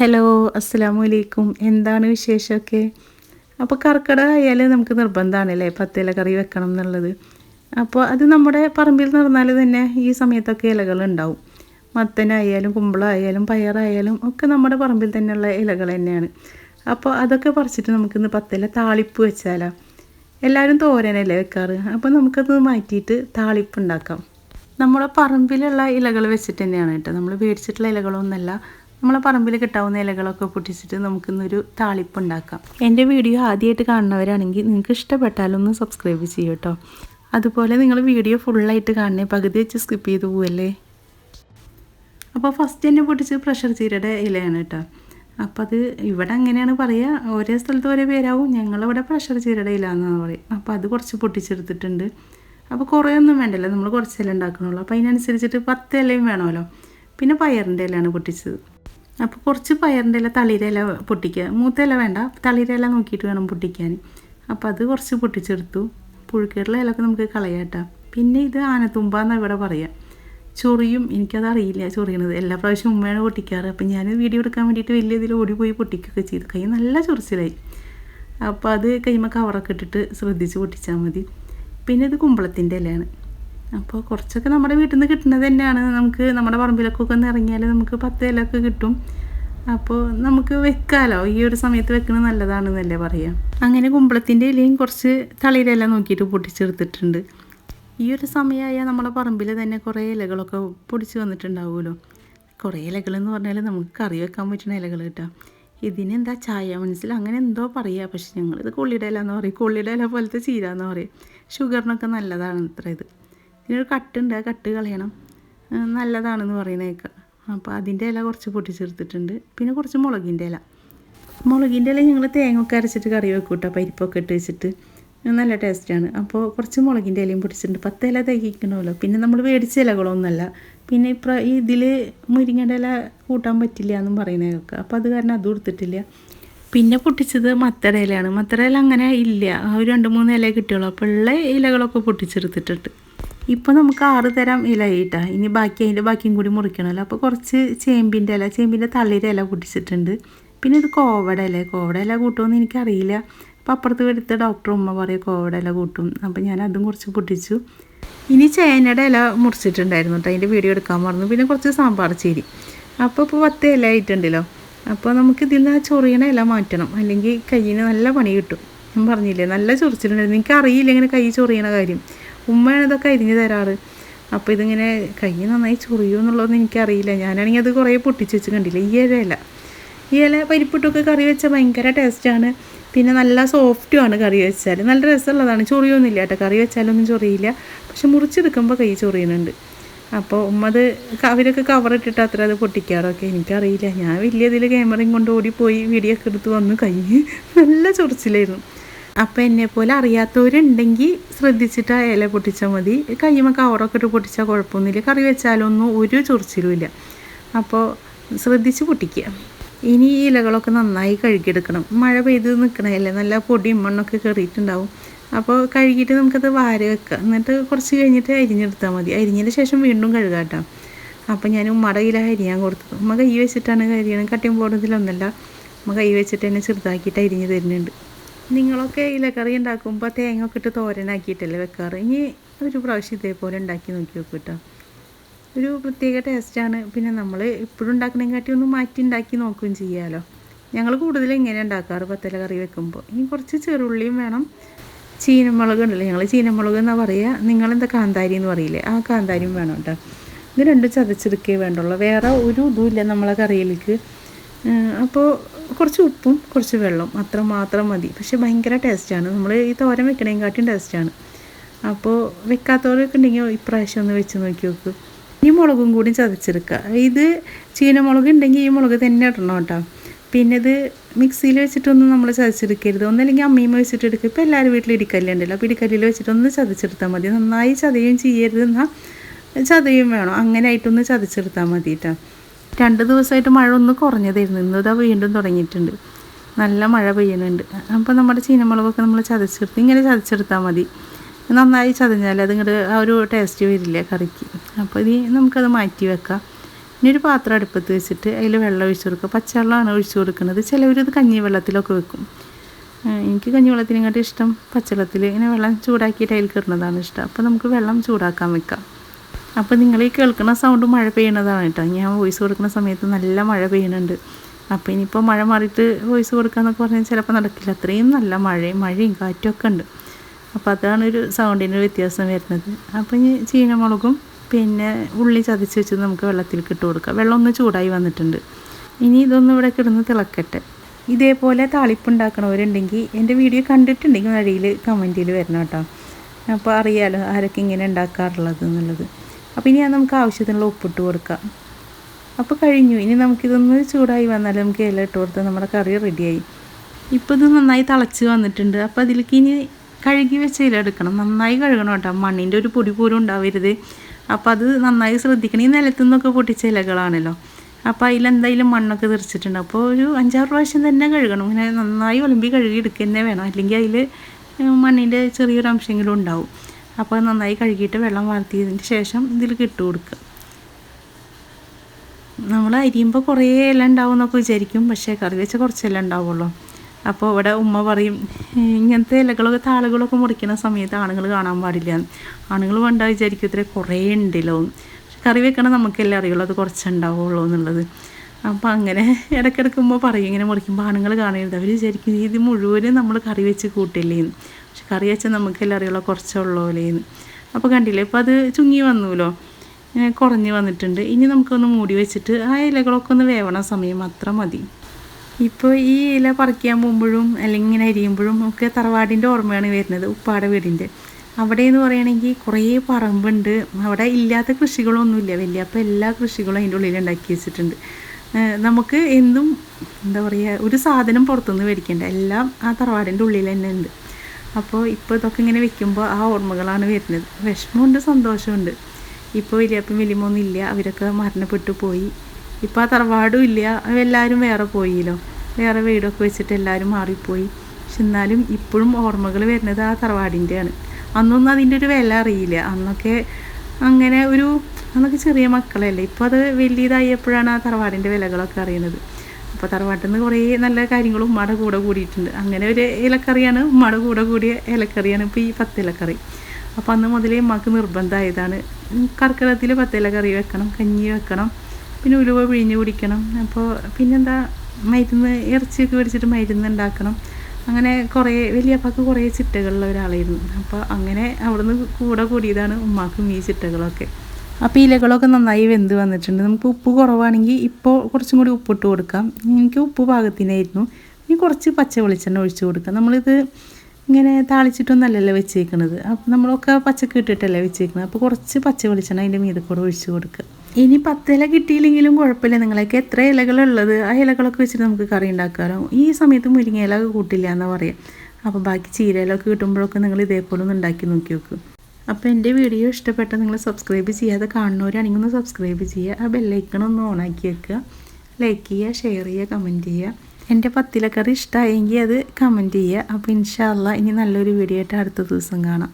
Hello അസ്സലാമു അലൈക്കും എന്താണ് വിശേഷമൊക്കെ? അപ്പോൾ കർക്കിടക ആയാൽ നമുക്ക് നിർബന്ധമാണല്ലേ പത്തില കറി വെക്കണം എന്നുള്ളത്. അപ്പോൾ അത് നമ്മുടെ പറമ്പിൽ നടന്നാൽ തന്നെ ഈ സമയത്തൊക്കെ ഇലകൾ ഉണ്ടാവും മത്തനായാലും കുമ്പളായാലും പയറായാലും ഒക്കെ നമ്മുടെ പറമ്പിൽ തന്നെയുള്ള ഇലകൾ തന്നെയാണ്. അപ്പോൾ അതൊക്കെ പറിച്ചിട്ട് നമുക്കിന്ന് പത്തില താളിപ്പ് വെച്ചാലോ. എല്ലാവരും തോരനല്ലേ വെക്കാറ്? അപ്പോൾ നമുക്കത് മാറ്റിയിട്ട് താളിപ്പ് ഉണ്ടാക്കാം. നമ്മുടെ പറമ്പിലുള്ള ഇലകൾ വെച്ചിട്ട് തന്നെയാണ് കേട്ടോ. നമ്മൾ മേടിച്ചിട്ടുള്ള ഇലകളൊന്നുമല്ല. നമ്മളെ പറമ്പിൽ കിട്ടാവുന്ന ഇലകളൊക്കെ പൊട്ടിച്ചിട്ട് നമുക്കിന്നൊരു താളിപ്പ് ഉണ്ടാക്കാം എന്റെ വീഡിയോ ആദ്യമായിട്ട് കാണുന്നവരാണെങ്കിൽ നിങ്ങൾക്ക് ഇഷ്ടപ്പെട്ടാലൊന്ന് സബ്സ്ക്രൈബ് ചെയ്യൂ കേട്ടോ അതുപോലെ നിങ്ങൾ വീഡിയോ ഫുള്ളായിട്ട് കാണണേ പകുതി വെച്ച് സ്കിപ്പ് ചെയ്ത് പോവല്ലേ? അപ്പോൾ ഫസ്റ്റ് തന്നെ പൊട്ടിച്ച് പ്രഷർ ചീരയുടെ ഇലയാണ് കേട്ടോ അപ്പോൾ അത് ഇവിടെ അങ്ങനെയാണ് പറയുക. ഓരോ സ്ഥലത്ത് ഓരോ പേരാവും. ഞങ്ങളിവിടെ പ്രഷർ ചീരയുടെ ഇല എന്നാണ് പറയും അപ്പോൾ അത് കുറച്ച് പൊട്ടിച്ചെടുത്തിട്ടുണ്ട്. അപ്പോൾ കുറേ ഒന്നും വേണ്ടല്ലോ. നമ്മൾ കുറച്ചല്ലേ ഉണ്ടാക്കണുള്ളൂ. അപ്പോൾ അതിനനുസരിച്ചിട്ട് പത്ത് ഇലയും വേണമല്ലോ. പിന്നെ പയറിന്റെ ഇലയാണ് പൊട്ടിച്ചത്. അപ്പോൾ കുറച്ച് പയറിന്റെ ഇല തളിരില പൊട്ടിക്കുക മൂത്ത വേണ്ട. തളിരില നോക്കിയിട്ട് വേണം പൊട്ടിക്കാൻ. അപ്പോൾ അത് കുറച്ച് പൊട്ടിച്ചെടുത്തു. പുഴുക്കേറുള്ള ഇലൊക്കെ നമുക്ക് കളയാട്ടാ. പിന്നെ ഇത് ആനത്തുമ്പാന്ന് ഇവിടെ പറയാം. ചൊറിയും. എനിക്കത് അറിയില്ല ചൊറിയണത്. എല്ലാ പ്രാവശ്യം ഉമ്മയാണ് പൊട്ടിക്കാറ്. അപ്പം ഞാൻ വീഡിയോ എടുക്കാൻ വേണ്ടിയിട്ട് വലിയ ഇതിൽ ഓടിപ്പോയി പൊട്ടിക്കുകയൊക്കെ ചെയ്തു. കൈ നല്ല ചൊറിച്ചിലായി. അപ്പോൾ അത് കൈമ കവറൊക്കെ ഇട്ടിട്ട് ശ്രദ്ധിച്ച് പൊട്ടിച്ചാൽ മതി. പിന്നെ ഇത് കുമ്പളത്തിന്റെ ഇലയാണ്. അപ്പോൾ കുറച്ചൊക്കെ നമ്മുടെ വീട്ടിൽ നിന്ന് കിട്ടുന്നത് തന്നെയാണ്. നമുക്ക് നമ്മുടെ പറമ്പിലൊക്കെ ഒന്ന് ഇറങ്ങിയാൽ നമുക്ക് പത്ത് ഇലൊക്കെ കിട്ടും. അപ്പോൾ നമുക്ക് വെക്കാലോ? ഈ ഒരു സമയത്ത് വെക്കുന്നത് നല്ലതാണെന്നല്ലേ പറയാം. അങ്ങനെ കുമ്പളത്തിന്റെ ഇലയും കുറച്ച് തളിരില നോക്കിയിട്ട് പൊട്ടിച്ചെടുത്തിട്ടുണ്ട്. ഈ ഒരു സമയമായ നമ്മുടെ പറമ്പിൽ തന്നെ കുറേ ഇലകളൊക്കെ പൊടിച്ച് വന്നിട്ടുണ്ടാവുമല്ലോ. കുറേ ഇലകൾ എന്ന് പറഞ്ഞാൽ നമുക്ക് കറി വെക്കാൻ പറ്റുന്ന ഇലകൾ കിട്ടാം. ഇതിനെന്താ ചായ മനസ്സിൽ അങ്ങനെ എന്തോ പറയുക പക്ഷെ ഞങ്ങളിത് കൊള്ളിയുടെ ഇല എന്ന് പറയും. കൊള്ളിയുടെ ഇല പോലത്തെ ചീര എന്ന് പറയും. ഷുഗറിനൊക്കെ നല്ലതാണ് അത്ര ഇത്. ഇതിനൊരു കട്ടുണ്ട് ആ കട്ട് കളയണം. നല്ലതാണെന്ന് പറയുന്നേക്ക അപ്പോൾ അതിന്റെ ഇല കുറച്ച് പൊട്ടിച്ചെടുത്തിട്ടുണ്ട്. പിന്നെ കുറച്ച് മുളകിന്റെ ഇല. മുളകിന്റെ ഇല ഞങ്ങൾ തേങ്ങ ഒക്കെ അരച്ചിട്ട് കറി വെക്കും കേട്ടോ പരിപ്പൊക്കെ ഇട്ട് വെച്ചിട്ട്. നല്ല ടേസ്റ്റാണ് അപ്പോൾ കുറച്ച് മുളകിന്റെ ഇലയും പൊടിച്ചിട്ടുണ്ട് പത്ത് ഇല തേക്കിക്കണമല്ലോ. പിന്നെ നമ്മൾ മേടിച്ച ഇലകളൊന്നുമല്ല. പിന്നെ ഈ ഇതിൽ മുരിങ്ങയുടെ ഇല കൂട്ടാൻ പറ്റില്ല എന്നും പറയുന്നേക്ക അപ്പോൾ അത് കാരണം അതും എടുത്തിട്ടില്ല. പിന്നെ പൊട്ടിച്ചത് മത്തട ഇലയാണ്. മത്തട ഇല അങ്ങനെ ഇല്ല. ഒരു രണ്ട് മൂന്ന് ഇല കിട്ടിയുള്ളൂ. അപ്പോൾ ഉള്ള ഇലകളൊക്കെ പൊട്ടിച്ചെടുത്തിട്ടുണ്ട്. ഇപ്പോൾ നമുക്ക് ആറ് തരം ഇല ഇട്ടാ. ഇനി ബാക്കി അതിന്റെ ബാക്കിയും കൂടി മുറിക്കണമല്ലോ അപ്പോൾ കുറച്ച് ചേമ്പിന്റെ ഇല ചേമ്പിന്റെ തളിര ഇല കുടിച്ചിട്ടുണ്ട്. പിന്നെ ഇത് കോവട ഇല. കോവട ഇല കൂട്ടുമെന്ന് എനിക്കറിയില്ല. അപ്പോൾ അപ്പുറത്ത് എടുത്ത ഡോക്ടർ ഉമ്മ പറയും കോവട ഇല കൂട്ടും. അപ്പോൾ ഞാൻ അതും കുറച്ച് പൊട്ടിച്ചു. ഇനി ചേനയുടെ ഇല മുറിച്ചിട്ടുണ്ടായിരുന്നു കേട്ടോ അതിന്റെ വീഡിയോ എടുക്കാൻ മറന്നു. പിന്നെ കുറച്ച് സാമ്പാർ ചേരി. അപ്പോൾ ഇപ്പോൾ പത്ത് ഇല ആയിട്ടുണ്ടല്ലോ. അപ്പോൾ നമുക്ക് ഇതിൽ നിന്ന് ആ ചൊറിയണ ഇല മാറ്റണം. അല്ലെങ്കിൽ കയ്യിന് നല്ല പണി കിട്ടും. ഞാൻ പറഞ്ഞില്ലേ നല്ല ചൊറിച്ചിട്ടുണ്ടായിരുന്നു എനിക്ക് അറിയില്ല ഇങ്ങനെ കൈ ചൊറിയണ കാര്യം. ഉമ്മയാണ് ഇതൊക്കെ അരിഞ്ഞ് തരാറ്. അപ്പോൾ ഇതിങ്ങനെ കൈ നന്നായി ചൊറിയൂ എന്നുള്ളതൊന്നും എനിക്കറിയില്ല. ഞാനാണെങ്കിൽ അത് കുറേ പൊട്ടിച്ച് വെച്ച് കണ്ടില്ല? ഈ ഇല ഈ ഇല പരിപ്പിട്ടൊക്കെ കറി വെച്ചാൽ ഭയങ്കര ടേസ്റ്റാണ് പിന്നെ നല്ല സോഫ്റ്റുമാണ് കറി വെച്ചാൽ. നല്ല രസമുള്ളതാണ്. ചൊറിയൊന്നുമില്ല കേട്ടോ. കറി വെച്ചാലൊന്നും ചൊറിയില്ല. പക്ഷെ മുറിച്ചെടുക്കുമ്പോൾ കൈ ചൊറിയുന്നുണ്ട്. അപ്പോൾ ഉമ്മ അത് അവരൊക്കെ കവറിട്ടിട്ട് അത്ര അത് പൊട്ടിക്കാറൊക്കെ എനിക്കറിയില്ല. ഞാൻ വലിയ ഇതിൽ ക്യാമറയും കൊണ്ട് ഓടിപ്പോയി വീഡിയോ ഒക്കെ എടുത്ത് വന്നു കൈ നല്ല ചൊറിച്ചിലായിരുന്നു. അപ്പോൾ എന്നെ പോലെ അറിയാത്തവരുണ്ടെങ്കിൽ ശ്രദ്ധിച്ചിട്ട് ഇല പൊട്ടിച്ചാൽ മതി. കയ്യുമ്പോൾ കവറൊക്കെ ഇട്ട് പൊട്ടിച്ചാൽ കുഴപ്പമൊന്നുമില്ല. കറി വെച്ചാലൊന്നും ഒരു ചൊറിച്ചിലുമില്ല അപ്പോൾ ശ്രദ്ധിച്ച് പൊട്ടിക്കുക. ഇനി ഈ ഇലകളൊക്കെ നന്നായി കഴുകിയെടുക്കണം. മഴ പെയ്ത് നിൽക്കണമല്ലേ നല്ല പൊടിയും മണ്ണൊക്കെ കയറിയിട്ടുണ്ടാവും അപ്പോൾ കഴുകിയിട്ട് നമുക്കത് വാര വെക്കുക. എന്നിട്ട് കുറച്ച് കഴിഞ്ഞിട്ട് അരിഞ്ഞെടുത്താൽ മതി. അരിഞ്ഞതിന് ശേഷം വീണ്ടും കഴുകാട്ടോ അപ്പോൾ ഞാൻ ഉമ്മയുടെ കയ്യിൽ അരിയാൻ കൊടുത്തത്. ഉമ്മ കൈ വെച്ചിട്ടാണ് കരിയണം കട്ടിയും പോടുന്നതിലൊന്നല്ല ഉമ്മ കൈ വെച്ചിട്ട് തന്നെ ചെറുതാക്കിയിട്ട് അരിഞ്ഞ് തരുന്നുണ്ട്. നിങ്ങളൊക്കെ ഇലക്കറി ഉണ്ടാക്കുമ്പോൾ തേങ്ങ ഒക്കെ ഇട്ട് തോരനാക്കിയിട്ടല്ലേ വെക്കാറ്? ഇനി ഒരു പ്രാവശ്യം ഇതേപോലെ ഉണ്ടാക്കി നോക്കി വെക്കും കേട്ടോ ഒരു പ്രത്യേക ടേസ്റ്റാണ് പിന്നെ നമ്മൾ ഇപ്പോഴും ഉണ്ടാക്കണേക്കാട്ടി ഒന്ന് മാറ്റി ഉണ്ടാക്കി നോക്കുകയും ചെയ്യാമല്ലോ ഞങ്ങൾ കൂടുതൽ ഇങ്ങനെ ഉണ്ടാക്കാറ് പത്തല കറി വെക്കുമ്പോൾ ഇനി കുറച്ച് ചെറുള്ളിയും വേണം. ചീനമുളക് ഉണ്ടല്ലോ ഞങ്ങൾ ചീനമുളക് എന്നാ പറയുക നിങ്ങളെന്താ കാന്താരി എന്ന് പറയില്ലേ? ആ കാന്താരിയും വേണം കേട്ടോ ഇത് രണ്ടും ചതച്ചെടുക്കേ വേണ്ടുള്ളൂ. വേറെ ഒരു ഇതുമില്ല നമ്മളെ കറിയിലേക്ക്. അപ്പോൾ കുറച്ച് ഉപ്പും കുറച്ച് വെള്ളം അത്ര മാത്രം മതി. പക്ഷെ ഭയങ്കര ടേസ്റ്റാണ് നമ്മൾ ഈ തോരൻ വെക്കണേക്കാട്ടിയും ടേസ്റ്റാണ് അപ്പോൾ വെക്കാത്തവരൊക്കെ ഉണ്ടെങ്കിൽ ഇപ്രാവശ്യം ഒന്ന് വെച്ച് നോക്കി നോക്ക്. ഈ മുളകും കൂടി ചതച്ചെടുക്കുക ഇത് ചീനമുളക് ഉണ്ടെങ്കിൽ ഈ മുളക് തന്നെ ഇടണം കേട്ടോ. പിന്നെ ഇത് മിക്സിയിൽ വെച്ചിട്ടൊന്നും നമ്മൾ ചതച്ചെടുക്കരുത്. ഒന്നല്ലെങ്കിൽ അമ്മയും വെച്ചിട്ട് എടുക്കുക ഇപ്പോൾ എല്ലാവരും വീട്ടിൽ ഇടിക്കല്ലുണ്ടല്ലോ അപ്പോൾ ഇടിക്കല്ലിൽ വെച്ചിട്ടൊന്ന് ചതച്ചെടുത്താൽ മതി. നന്നായി ചതയും ചെയ്യരുത്. എന്നാൽ ചതയും വേണം. അങ്ങനെ ആയിട്ടൊന്ന് ചതച്ചെടുത്താൽ മതി കേട്ടോ. രണ്ട് ദിവസമായിട്ട് മഴ ഒന്ന് കുറഞ്ഞതായിരുന്നു. ഇന്ന് ഇതാ വീണ്ടും തുടങ്ങിയിട്ടുണ്ട്. നല്ല മഴ പെയ്യുന്നുണ്ട്. അപ്പോൾ നമ്മുടെ ചീനമുളകൊക്കെ നമ്മൾ ചതച്ചെടുത്ത് ഇങ്ങനെ ചതച്ചെടുത്താൽ മതി. നന്നായി ചതഞ്ഞാൽ അത് ഇങ്ങോട്ട് ആ ഒരു ടേസ്റ്റ് വരില്ല കറിക്ക്. അപ്പോൾ ഇനി നമുക്കത് മാറ്റി വെക്കാം. ഇനി ഒരു പാത്രം അടുപ്പത്ത് വെച്ചിട്ട് അതിൽ വെള്ളം ഒഴിച്ചു കൊടുക്കുക. പച്ചവെള്ളമാണ് ഒഴിച്ചു കൊടുക്കുന്നത്. ചിലവരത് കഞ്ഞി വെള്ളത്തിലൊക്കെ വെക്കും. എനിക്ക് കഞ്ഞി വെള്ളത്തിന് കഞ്ഞിവെള്ളത്തിനെക്കാട്ടും ഇഷ്ടം പച്ചവെള്ളത്തിൽ ഇങ്ങനെ വെള്ളം ചൂടാക്കിയിട്ട് അതിൽ കിടന്നതാണ് ഇഷ്ടം. അപ്പോൾ നമുക്ക് വെള്ളം ചൂടാക്കാൻ വെക്കാം. അപ്പോൾ നിങ്ങൾ ഈ കേൾക്കുന്ന സൗണ്ട് മഴ പെയ്യണതാണ് കേട്ടോ ഞാൻ വോയിസ് കൊടുക്കുന്ന സമയത്ത് നല്ല മഴ പെയ്യുന്നുണ്ട് അപ്പോൾ ഇനിയിപ്പോൾ മഴ മാറിയിട്ട് വോയിസ് കൊടുക്കാന്നൊക്കെ പറഞ്ഞാൽ ചിലപ്പോൾ നടക്കില്ല. അത്രയും നല്ല മഴയും മഴയും കാറ്റും ഒക്കെ ഉണ്ട്. അപ്പോൾ അതാണ് ഒരു സൗണ്ടിന്റെ വ്യത്യാസം വരുന്നത്. അപ്പോൾ ഇനി ചീനമുളകും പിന്നെ ഉള്ളി ചതച്ച് വെച്ച് നമുക്ക് വെള്ളത്തിൽ ഇട്ട് കൊടുക്കാം. വെള്ളം ഒന്ന് ചൂടായി വന്നിട്ടുണ്ട്. ഇനി ഇതൊന്നും ഇവിടെ കിടന്ന് തിളക്കട്ടെ. ഇതേപോലെ താളിപ്പുണ്ടാക്കണവരുണ്ടെങ്കിൽ എന്റെ വീഡിയോ കണ്ടിട്ടുണ്ടെങ്കിൽ വഴിയിൽ കമന്റിൽ വരണം കേട്ടോ അപ്പോൾ അറിയാലോ ആരൊക്കെ ഇങ്ങനെ ഉണ്ടാക്കാറുള്ളത് എന്നുള്ളത്. അപ്പോൾ ഇനി അത് നമുക്ക് ആവശ്യത്തിനുള്ള ഉപ്പിട്ട് കൊടുക്കാം. അപ്പോൾ കഴിഞ്ഞു. ഇനി നമുക്കിതൊന്ന് ചൂടായി വന്നാൽ നമുക്ക് ഇല ഇട്ട് കൊടുത്താൽ നമ്മുടെ കറി റെഡിയായി ഇപ്പോൾ ഇത് നന്നായി തിളച്ച് വന്നിട്ടുണ്ട്. അപ്പോൾ അതിലേക്ക് ഇനി കഴുകി വെച്ച ഇല എടുക്കണം. നന്നായി കഴുകണം കേട്ടോ. മണ്ണിന്റെ ഒരു പൊടി പോലും ഉണ്ടാവരുത്. അപ്പോൾ അത് നന്നായി ശ്രദ്ധിക്കണം. ഈ നിലത്തു നിന്നൊക്കെ പൊട്ടിച്ച ഇലകളാണല്ലോ. അപ്പോൾ അതിലെന്തായാലും മണ്ണൊക്കെ തെറിച്ചിട്ടുണ്ട്. അപ്പോൾ ഒരു അഞ്ചാറ് പ്രാവശ്യം തന്നെ കഴുകണം. ഇങ്ങനെ നന്നായി ഒലമ്പി കഴുകി എടുക്കുക തന്നെ വേണം. അല്ലെങ്കിൽ അതിൽ മണ്ണിന്റെ ചെറിയൊരു അംശമെങ്കിലും ഉണ്ടാവും. അപ്പോൾ നന്നായി കഴുകിയിട്ട് വെള്ളം വാർത്തിയതിന് ശേഷം ഇതിലേക്ക് ഇട്ട് കൊടുക്കുക. നമ്മൾ അരിയുമ്പോൾ കുറേ ഇല ഉണ്ടാവും എന്നൊക്കെ വിചാരിക്കും. പക്ഷേ കറി വെച്ച കുറച്ചെല്ലാം ഉണ്ടാവുള്ളൂ. അപ്പോൾ ഇവിടെ ഉമ്മ പറയും ഇങ്ങനത്തെ ഇലകളൊക്കെ താളുകളൊക്കെ മുറിക്കുന്ന സമയത്ത് ആണുങ്ങൾ കാണാൻ പാടില്ല. ആണുങ്ങൾ വേണ്ട വിചാരിക്കും ഇത്ര കുറേ ഉണ്ടല്ലോ. കറി വെക്കണം നമുക്കെല്ലാം അറിയുള്ളൂ അത് കുറച്ചുണ്ടാവുള്ളൂ എന്നുള്ളത്. അപ്പോൾ അങ്ങനെ ഇടയ്ക്കിടയ്ക്ക് ഉമ്മ പറയും ഇങ്ങനെ മുറിക്കുമ്പോൾ ആണുങ്ങൾ കാണരുത്. അവർ വിചാരിക്കും ഇത് മുഴുവനും നമ്മൾ കറി വെച്ച് കൂട്ടില്ലേന്ന് പക്ഷെ കറി വെച്ചാൽ നമുക്കെല്ലാം അറിയുള്ളൂ കുറച്ചുള്ളൂലേന്ന് അപ്പോൾ കണ്ടില്ലേ ഇപ്പോൾ അത് ചുങ്ങി വന്നുല്ലോ കുറഞ്ഞ് വന്നിട്ടുണ്ട്. ഇനി നമുക്കൊന്ന് മൂടി വെച്ചിട്ട് ആ ഇലകളൊക്കെ ഒന്ന് വേവണ സമയം മാത്രം മതി. ഇപ്പോൾ ഈ ഇല പറിക്കാൻ പോകുമ്പോഴും അല്ലെങ്കിൽ ഇങ്ങനെ അരിയുമ്പോഴും ഒക്കെ തറവാടിന്റെ ഓർമ്മയാണ് വരുന്നത് ഉപ്പാടെ വീടിന്റെ അവിടെ എന്ന് പറയുകയാണെങ്കിൽ കുറേ പറമ്പുണ്ട്. അവിടെ ഇല്ലാത്ത കൃഷികളൊന്നുമില്ല. വലിയ അപ്പോൾ എല്ലാ കൃഷികളും അതിന്റെ ഉള്ളിൽ ഉണ്ടാക്കി വെച്ചിട്ടുണ്ട്. നമുക്ക് എന്തും എന്താ പറയുക ഒരു സാധനം പുറത്തുനിന്ന് മേടിക്കേണ്ട. എല്ലാം ആ തറവാടിന്റെ ഉള്ളിൽ തന്നെ ഉണ്ട്. അപ്പോൾ ഇപ്പോൾ ഇതൊക്കെ ഇങ്ങനെ വെക്കുമ്പോൾ ആ ഓർമ്മകളാണ് വരുന്നത്. വിഷമമുണ്ട് സന്തോഷമുണ്ട്. ഇപ്പോൾ വലിയപ്പം വലിയമൊന്നും ഇല്ല അവരൊക്കെ മരണപ്പെട്ടു പോയി. ഇപ്പോൾ ആ തറവാടും ഇല്ല എല്ലാവരും വേറെ പോയില്ലോ വേറെ വീടൊക്കെ വെച്ചിട്ട് എല്ലാവരും മാറിപ്പോയി. പക്ഷെ എന്നാലും ഇപ്പോഴും ഓർമ്മകൾ വരുന്നത് ആ തറവാടിന്റെയാണ്. അന്നൊന്നും അതിന്റെ ഒരു വില അറിയില്ല. അന്നൊക്കെ അങ്ങനെ ഒരു അന്നൊക്കെ ചെറിയ മക്കളല്ലേ? ഇപ്പോൾ അത് വലിയതായപ്പോഴാണ് ആ തറവാടിന്റെ വിലകളൊക്കെ അറിയുന്നത്. അപ്പോൾ തറവാട്ടിൽ നിന്ന് കുറേ നല്ല കാര്യങ്ങളും ഉമ്മയുടെ കൂടെ കൂടിയിട്ടുണ്ട്. അങ്ങനെ ഒരു ഇലക്കറിയാണ് ഉമ്മയുടെ കൂടെ കൂടിയ ഇലക്കറിയാണ് ഇപ്പോൾ ഈ പത്തിലക്കറി. അപ്പോൾ അന്ന് മുതലേ ഉമ്മക്ക് നിർബന്ധമായതാണ് കർക്കിടകത്തിൽ പത്തിലക്കറി വെക്കണം കഞ്ഞി വെക്കണം പിന്നെ ഉലുവ പിഴിഞ്ഞ് കുടിക്കണം. അപ്പോൾ പിന്നെന്താ മരുന്ന് ഇറച്ചിയൊക്കെ മേടിച്ചിട്ട് മരുന്ന് ഉണ്ടാക്കണം. അങ്ങനെ കുറേ വലിയപ്പാക്ക് കുറേ ചിട്ടകളുള്ള ഒരാളായിരുന്നു. അപ്പോൾ അങ്ങനെ അവിടുന്ന് കൂടെ കൂടിയതാണ് ഉമ്മാക്കും ഈ ചിട്ടകളൊക്കെ. അപ്പോൾ ഇലകളൊക്കെ നന്നായി വെന്ത് വന്നിട്ടുണ്ട്. നമുക്ക് ഉപ്പ് കുറവാണെങ്കിൽ ഇപ്പോൾ കുറച്ചും കൂടി ഉപ്പിട്ട് കൊടുക്കാം. എനിക്ക് ഉപ്പ് പാകത്തിനായിരുന്നു. ഇനി കുറച്ച് പച്ച വെളിച്ചെണ്ണ ഒഴിച്ച് കൊടുക്കാം. നമ്മളിത് ഇങ്ങനെ താളിച്ചിട്ടൊന്നല്ലല്ലോ വെച്ചേക്കണത്. അപ്പോൾ നമ്മളൊക്കെ പച്ചക്ക് ഇട്ടിട്ടല്ലേ വെച്ചേക്കണത്. അപ്പോൾ കുറച്ച് പച്ച വെളിച്ചെണ്ണ അതിന്റെ മീതെ കൂടെ ഒഴിച്ച് കൊടുക്കുക. ഇനി പത്തില കിട്ടിയില്ലെങ്കിലും കുഴപ്പമില്ല. നിങ്ങളൊക്കെ എത്ര ഇലകളുള്ളത് ആ ഇലകളൊക്കെ വെച്ചിട്ട് നമുക്ക് കറി ഉണ്ടാക്കാമല്ലോ ഈ സമയത്ത് മുരിങ്ങ ഇല കൂട്ടില്ല എന്നാണ് പറയാം. അപ്പോൾ ബാക്കി ചീരയിലൊക്കെ കിട്ടുമ്പോഴൊക്കെ നിങ്ങൾ ഇതേപോലെ ഒന്ന് ഉണ്ടാക്കി നോക്കി നോക്കും അപ്പോൾ എന്റെ വീഡിയോ ഇഷ്ടപ്പെട്ട നിങ്ങൾ സബ്സ്ക്രൈബ് ചെയ്യാതെ കാണുന്നവരാണെങ്കിൽ ഒന്ന് സബ്സ്ക്രൈബ് ചെയ്യുക. ആ ബെല്ലൈക്കൺ ഒന്ന് ഓണാക്കി വെക്കുക. ലൈക്ക് ചെയ്യുക ഷെയർ ചെയ്യുക കമന്റ് ചെയ്യുക. എന്റെ പത്തിലക്കറി ഇഷ്ടമായെങ്കിൽ അത് കമന്റ് ചെയ്യുക. അപ്പോൾ ഇൻഷാല്ല ഇനി നല്ലൊരു വീഡിയോ ആയിട്ട് അടുത്ത ദിവസം കാണാം.